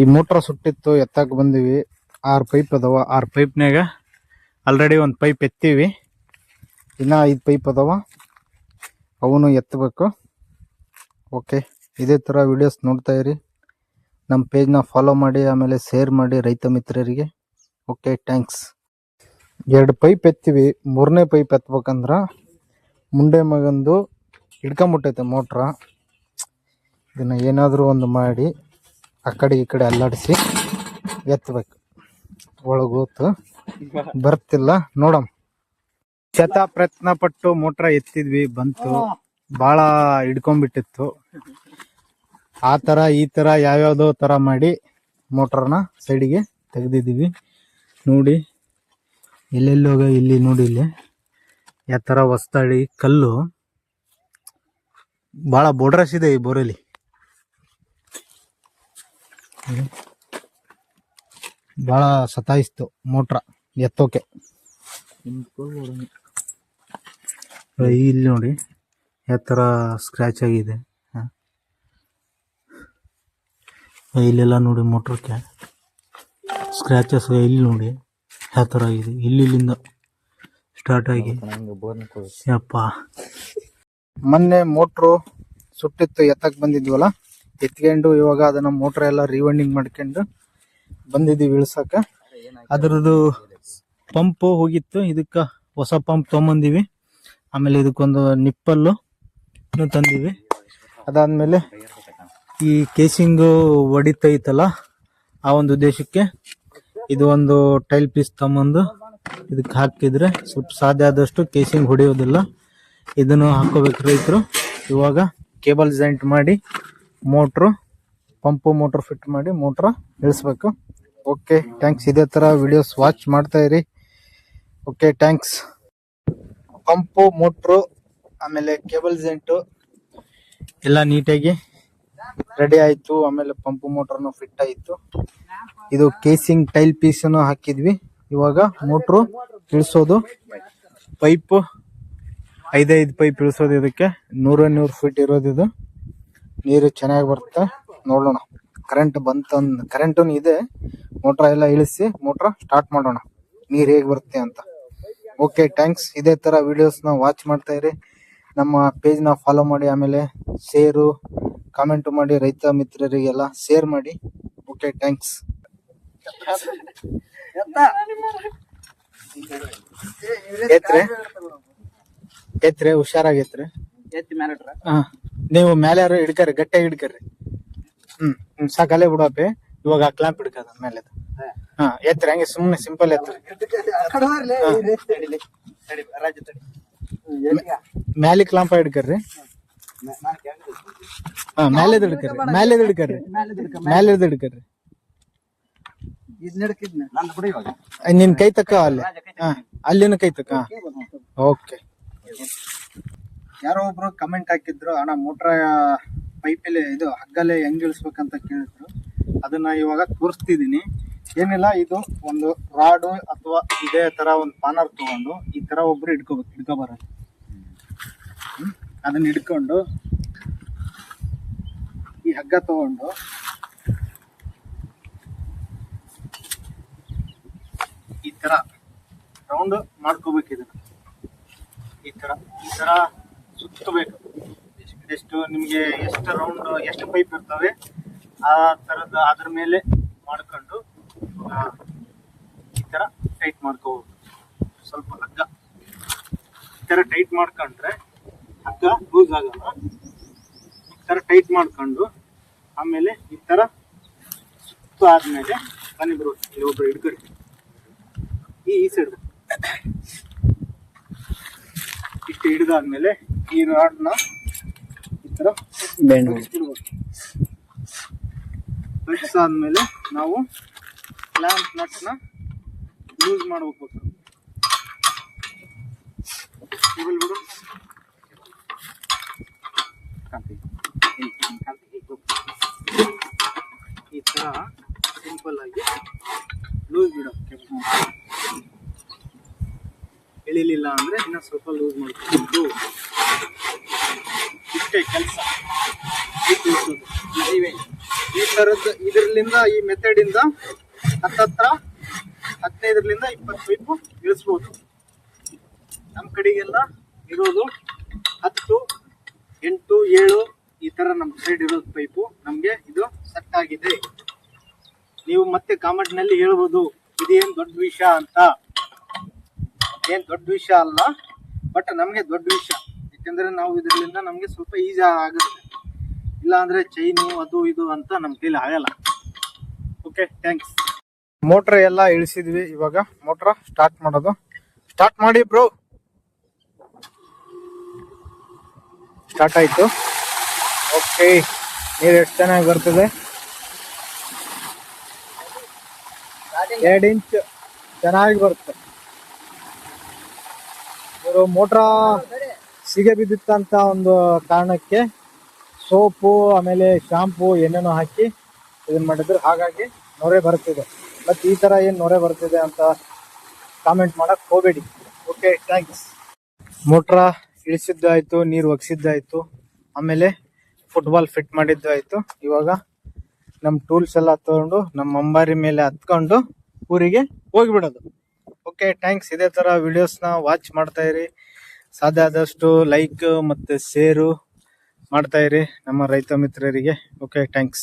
ಈ ಮೋಟ್ರ ಸುಟ್ಟಿತ್ತು, ಎತ್ತಾಕ ಬಂದಿವಿ. ಆರು ಪೈಪ್ ಅದಾವ, ಆರು ಪೈಪ್ನ್ಯಾಗ ಆಲ್ರೆಡಿ ಒಂದು ಪೈಪ್ ಎತ್ತೀವಿ. ಇನ್ನ ಐದು ಪೈಪ್ ಅದಾವ. ಅವನು ಎತ್ತಬೇಕು ಓಕೆ ಇದೇ ಥರ ವಿಡಿಯೋಸ್ ನೋಡ್ತಾ ಇರಿ. ನಮ್ಮ ಪೇಜ್ನ ಫಾಲೋ ಮಾಡಿ, ಆಮೇಲೆ ಶೇರ್ ಮಾಡಿ ರೈತ ಮಿತ್ರರಿಗೆ. ಓಕೆ ಥ್ಯಾಂಕ್ಸ್ ಎರಡು ಪೈಪ್ ಎತ್ತೀವಿ. ಮೂರನೇ ಪೈಪ್ ಎತ್ಬೇಕಂದ್ರೆ ಮುಂಡೆ ಮಗಂದು ಹಿಡ್ಕೊಂಬಿಟ್ಟೈತೆ ಮೋಟ್ರ. ಇದನ್ನು ಏನಾದರೂ ಒಂದು ಮಾಡಿ. ಆ ಕಡೆ ಈ ಕಡೆ ಅಲ್ಲಾಡಿಸಿ ಎತ್ತಬೇಕು ಒಳಗೂತು. ಬರ್ತಿಲ್ಲ. ನೋಡಮ್. ಶತ ಪ್ರಯತ್ನ ಪಟ್ಟು ಮೋಟ್ರ ಎತ್ತಿದ್ವಿ, ಬಂತು. ಭಾಳ ಹಿಡ್ಕೊಂಡ್ಬಿಟ್ಟಿತ್ತು. ಆ ಥರ ಈ ಥರ ಯಾವ್ಯಾವ್ದೋ ಥರ ಮಾಡಿ ಮೋಟ್ರನ ಸೈಡಿಗೆ ತೆಗೆದಿದ್ದೀವಿ. ನೋಡಿ. ಎಲ್ಲೆಲ್ಲಿ ಹೋಗ ಇಲ್ಲಿ ನೋಡಿ ಇಲ್ಲಿ. ಯಾವ ಥರ ಹೊಸ್ತಾಳಿ, ಕಲ್ಲು. ಭಾಳ ಬೋಡ್ರಸ್ ಇದೆ ಈ ಬೋರಲ್ಲಿ. ಭಾಳ ಸತಾಯಿಸ್ತು ಮೋಟ್ರ ಎತ್ತೋಕೆ. ಇಲ್ಲಿ ನೋಡಿ ಯಾವ ಥರ ಸ್ಕ್ರ್ಯಾಚ್ ಆಗಿದೆ. ಇಲ್ಲಿಲ್ಲ ನೋಡಿ ಮೋಟ್ರಕ್ಕೆ ಸ್ಕ್ರ್ಯಾಚಸ್ ಇಲ್ಲಿ ನೋಡಿ ಯಾವ ಥರ ಆಗಿದೆ. ಇಲ್ಲಿ ಇಲ್ಲಿಂದ ಸ್ಟಾರ್ಟ್ ಆಗಿ. ಯಪ್ಪ. ಮೊನ್ನೆ ಮೋಟ್ರು ಸುಟ್ಟಿತ್ತು, ಎತ್ತಕ್ಕೆ ಬಂದಿದ್ವಲ್ಲ? ಎತ್ಕೊಂಡು ಇವಾಗ ಅದನ್ನ ಮೋಟರ್ ಎಲ್ಲ ರಿವೈಂಡಿಂಗ್ ಮಾಡ್ಕೊಂಡು ಬಂದಿದ್ದೀವಿ ಇಳ್ಸಕ. ಅದ್ರದ್ದು ಪಂಪ್ ಹೋಗಿತ್ತು, ಇದಕ್ಕ ಹೊಸ ಪಂಪ್ ತೊಗೊಂಬಂದಿವಿ. ಆಮೇಲೆ ಇದಕ್ಕೊಂದು ನಿಪ್ಪಲ್ಲು ತಂದಿವಿ. ಅದಾದ್ಮೇಲೆ ಈ ಕೇಸಿಂಗು ಹೊಡಿತೈತಲ್ಲ, ಆ ಒಂದು ಉದ್ದೇಶಕ್ಕೆ ಇದು ಒಂದು ಟೈಲ್ ಪೀಸ್ ತಗೊಂಬಂದು ಇದಕ್ಕೆ ಹಾಕಿದ್ರೆ ಸ್ವಲ್ಪ ಸಾಧ್ಯ ಆದಷ್ಟು ಕೇಸಿಂಗ್ ಹೊಡೆಯೋದಿಲ್ಲ. ಇದನ್ನು ಹಾಕೋಬೇಕು ರೈತರು. ಇವಾಗ ಕೇಬಲ್ ಜಾಯಿಂಟ್ ಮಾಡಿ ಮೋಟ್ರು, ಪಂಪು ಮೋಟ್ರ್ ಫಿಟ್ ಮಾಡಿ ಮೋಟ್ರ್ ಇಳಿಸ್ಬೇಕು ಓಕೆ, ಥ್ಯಾಂಕ್ಸ್. ಇದೇ ಥರ ವಿಡಿಯೋಸ್ ವಾಚ್ ಮಾಡ್ತಾ ಇರಿ. Okay, thanks. ಪಂಪು, ಮೋಟ್ರು, ಆಮೇಲೆ ಕೇಬಲ್ ಜೆಂಟು ಎಲ್ಲ ನೀಟಾಗಿ ರೆಡಿ ಆಯ್ತು. ಆಮೇಲೆ ಪಂಪು ಮೋಟ್ರನು ಫಿಟ್ ಆಯ್ತು. ಇದು ಕೇಸಿಂಗ್ ಟೈಲ್ ಪೀಸನ್ನು ಹಾಕಿದ್ವಿ. ಇವಾಗ ಮೋಟ್ರು ಇಳಿಸೋದು. ಪೈಪ್, ಐದೈದು ಪೈಪ್ ಇಳಿಸೋದು ಇದಕ್ಕೆ. ನೂರ ನೂರು ಫೀಟ್ ಇರೋದು ಇದು. ನೀರು ಚೆನ್ನಾಗಿ ಬರುತ್ತೆ. ನೋಡೋಣ. ಕರೆಂಟ್ ಬಂತಂದ್ ಕರೆಂಟ್ ಇದೆ. ಮೋಟ್ರ ಎಲ್ಲ ಇಳಿಸಿ ಮೋಟ್ರ ಸ್ಟಾರ್ಟ್ ಮಾಡೋಣ. ನೀರು ಹೇಗೆ ಬರುತ್ತೆ ಅಂತ. ಓಕೆ ಥ್ಯಾಂಕ್ಸ್ ಇದೇ ಥರ ನ ವಾಚ್ ಮಾಡ್ತಾ ಇರಿ. ನಮ್ಮ ಪೇಜ್ನ ಫಾಲೋ ಮಾಡಿ ಆಮೇಲೆ ಶೇರು ಕಾಮೆಂಟ್ ಮಾಡಿ ರೈತ ಮಿತ್ರರಿಗೆಲ್ಲ ಶೇರ್ ಮಾಡಿ. ಓಕೆ ಥ್ಯಾಂಕ್ಸ್ ಎತ್ರೆ ಎತ್ರೆ ಹುಷಾರಾಗೈತ್ರಿ ಹಾ. ನೀವು ಮೇಲೆ ಹಿಡ್ಕರಿ ಗಟ್ಟಿಯಾಗಿ ಹಿಡ್ಕರಿ. ಹ್ಮ್ ಹ್ಮ್ ಸಾಕಲ್ಲೇ ಬಿಡಪ್ಪಿ ಇವಾಗ ಆ ಕ್ಲಾಂಪ್ ಹಿಡ್ಕದ ಮೇಲೆ ಹಾ, ಎತ್ರಿ, ಹಂಗೆ ಸುಮ್ಮನೆ ಸಿಂಪಲ್ ಎತ್ತರಿ ಮ್ಯಾಲೆ ಕ್ಲಾಂಪ ಹಿಡ್ಕರ್ರಿ. ಹಾ ಮೇಲೆದ್ ಹಿಡ್ಕರಿ ಮ್ಯಾಲೆ ಹಿಡ್ಕರಿ ಬಿಡಿ ಇವಾಗ ನಿನ್ ಕೈ ತಕ್ಕ ಅಲ್ಲಿ. ಅಲ್ಲಿನ ಕೈ ತಕ್ಕ. ಓಕೆ. ಯಾರೋ ಒಬ್ರು ಕಮೆಂಟ್ ಹಾಕಿದ್ರು, ಅಣ್ಣ ಮೋಟ್ರ ಪೈಪಲ್ಲಿ ಇದು ಹಗ್ಗಲ್ಲೇ ಹೆಂಗ್ ಇಳಿಸ್ಬೇಕಂತ ಕೇಳಿದ್ರು. ಅದನ್ನ ಇವಾಗ ತೋರಿಸ್ತಿದ್ದೀನಿ ಏನಿಲ್ಲ, ಇದು ಒಂದು ರಾಡು ಅಥವಾ ಇದೇ ತರ ಒಂದು ಪಾನರ್ ತಗೊಂಡು ಈ ತರ ಒಬ್ರು ಹಿಡ್ಕೋಬೇಕು ಹಿಡ್ಕೊಬಾರ ಅದನ್ನ ಹಿಡ್ಕೊಂಡು ಈ ಹಗ್ಗ ತಗೊಂಡು ಈ ತರ ರೌಂಡ್ ಮಾಡ್ಕೋಬೇಕು ಇದನ್ನ. ಈ ತರ ಈ ತರ ಸುತ್ತಬೇಕು. ಎಷ್ಟು ನಿಮಗೆ ಎಷ್ಟು ರೌಂಡ್ ಎಷ್ಟು ಪೈಪ್ ಇರ್ತವೆ, ಆ ತರದ ಅದ್ರ ಮೇಲೆ ಮಾಡ್ಕೊಂಡು ಈ ತರ ಟೈಟ್ ಮಾಡ್ಕೋಬೋದು ಸ್ವಲ್ಪ ಹಗ್ಗ. ಈ ಥರ ಟೈಟ್ ಮಾಡ್ಕೊಂಡ್ರೆ ಹಗ್ಗ ಲೂಸ್ ಆಗಲ್ಲ. ಈ ಥರ ಟೈಟ್ ಮಾಡ್ಕೊಂಡು, ಆಮೇಲೆ ಈ ತರ ಸುತ್ತ ಆದಮೇಲೆ ಬನ್ನಿ ಬರು ಇಲ್ಲಿ ಒಬ್ರು ಹಿಡ್ಕೊಡಿ ಈ ಈ ಸೈಡ್ ಇಷ್ಟು ಹಿಡಿದಾದ್ಮೇಲೆ ಈ ರಾಡ್ನ ಈ ತರ ಆದ್ಮೇಲೆ ನಾವು ಕ್ಲ್ಯಾಂಪ್ ನಟ್ನ ಯೂಸ್ ಮಾಡ್ಬೇಕು ಬಿಡು. ಈ ತರ ಸಿಂಪಲ್ ಆಗಿ ಲೂಸ್ ಬಿಡೋಕೆ ಇಳಿಲಿಲ್ಲ ಅಂದ್ರೆ ಇನ್ನ ಸ್ವಲ್ಪ ಲೂಸ್ ಮಾಡ್ಕೊಂಡು ಇಷ್ಟೇ ಕೆಲಸ. ಈ ಥರದ್ದು ಇದರಿಂದ ಈ ಮೆಥಡ್ ಇಂದ ಹತ್ತತ್ರ ಹದಿನೈದರಿಂದ ಇಪ್ಪತ್ತು ಪೈಪು ಇಳಿಸ್ಬೋದು. ನಮ್ಮ ಕಡೆಗೆಲ್ಲ ಇರೋದು ಹತ್ತು, ಎಂಟು, ಏಳು, ಈ ತರ ನಮ್ಮ ಸೈಡ್ ಇರೋದು ಪೈಪು ನಮ್ಗೆ ಇದು ಸೆಟ್ ಆಗಿದೆ. ನೀವು ಮತ್ತೆ ಕಾಮೆಂಟ್ನಲ್ಲಿ ಹೇಳ್ಬೋದು, ಇದೇನ್ ದೊಡ್ಡ ವಿಷಯ ಅಂತ. ಏನ್ ದೊಡ್ಡ ವಿಷಯ ಅಲ್ಲ ಬಟ್ ನಮಗೆ ದೊಡ್ಡ ವಿಷಯ. ಯಾಕೆಂದರೆ ನಾವು ಇದರಿಂದ ನಮಗೆ ಸ್ವಲ್ಪ ಈಜಿ ಆಗುತ್ತೆ. ಇಲ್ಲ ಅಂದ್ರೆ ಚೈನು ಅದು ಇದು ಅಂತ ನಮ್ ಕೈಲಿ ಆಗಲ್ಲ. ಓಕೆ ಥ್ಯಾಂಕ್ಸ್ ಮೋಟ್ರ್ ಎಲ್ಲ ಇಳಿಸಿದ್ವಿ ಇವಾಗ. ಮೋಟ್ರ್ ಸ್ಟಾರ್ಟ್ ಮಾಡೋದು. ಸ್ಟಾರ್ಟ್ ಮಾಡಿ ಬ್ರೋ ಸ್ಟಾರ್ಟ್ ಆಯ್ತು. ಓಕೆ ನೀರು ಎಷ್ಟು ಚೆನ್ನಾಗಿ ಬರ್ತದೆ? ಎರಡು ಇಂಚ್ ಚೆನ್ನಾಗಿ ಬರುತ್ತೆ. ಇವರು ಮೋಟ್ರ ಸಿಗೆ ಬಿದ್ದಿತ್ತಂತ ಒಂದು ಕಾರಣಕ್ಕೆ ಸೋಪು, ಆಮೇಲೆ ಶಾಂಪು ಏನೇನೋ ಹಾಕಿ ಇದನ್ನ ಮಾಡಿದ್ರು. ಹಾಗಾಗಿ ನೊರೆ ಬರ್ತಿದೆ ಬಟ್ ಈ ತರ ಏನ್ ನೊರೆ ಬರ್ತಿದೆ ಅಂತ ಕಾಮೆಂಟ್ ಮಾಡಕ್ ಹೋಗಬೇಡಿ. ಓಕೆ ಥ್ಯಾಂಕ್ಸ್ ಮೋಟ್ರ ಇಳಿಸಿದ್ದಾಯ್ತು, ನೀರು ಒಗ್ಸಿದ್ದಾಯ್ತು, ಆಮೇಲೆ ಫುಟ್ಬಾಲ್ ಫಿಟ್ ಮಾಡಿದ್ದು ಆಯ್ತು ಇವಾಗ ನಮ್ಮ ಟೂಲ್ಸ್ ಎಲ್ಲ ತಗೊಂಡು ನಮ್ಮ ಅಂಬಾರಿ ಮೇಲೆ ಹತ್ಕೊಂಡು ಊರಿಗೆ ಹೋಗ್ಬಿಡೋದು. ಓಕೆ ಥ್ಯಾಂಕ್ಸ್ ಇದೇ ತರ ವಿಡಿಯೋಸ್ನ ವಾಚ್ ಮಾಡ್ತಾ ಇರಿ. ಸಾಧ್ಯ ಆದಷ್ಟು ಲೈಕ್ ಮತ್ತೆ ಶೇರು ಮಾಡ್ತಾ ನಮ್ಮ ರೈತ ಮಿತ್ರರಿಗೆ. Okay thanks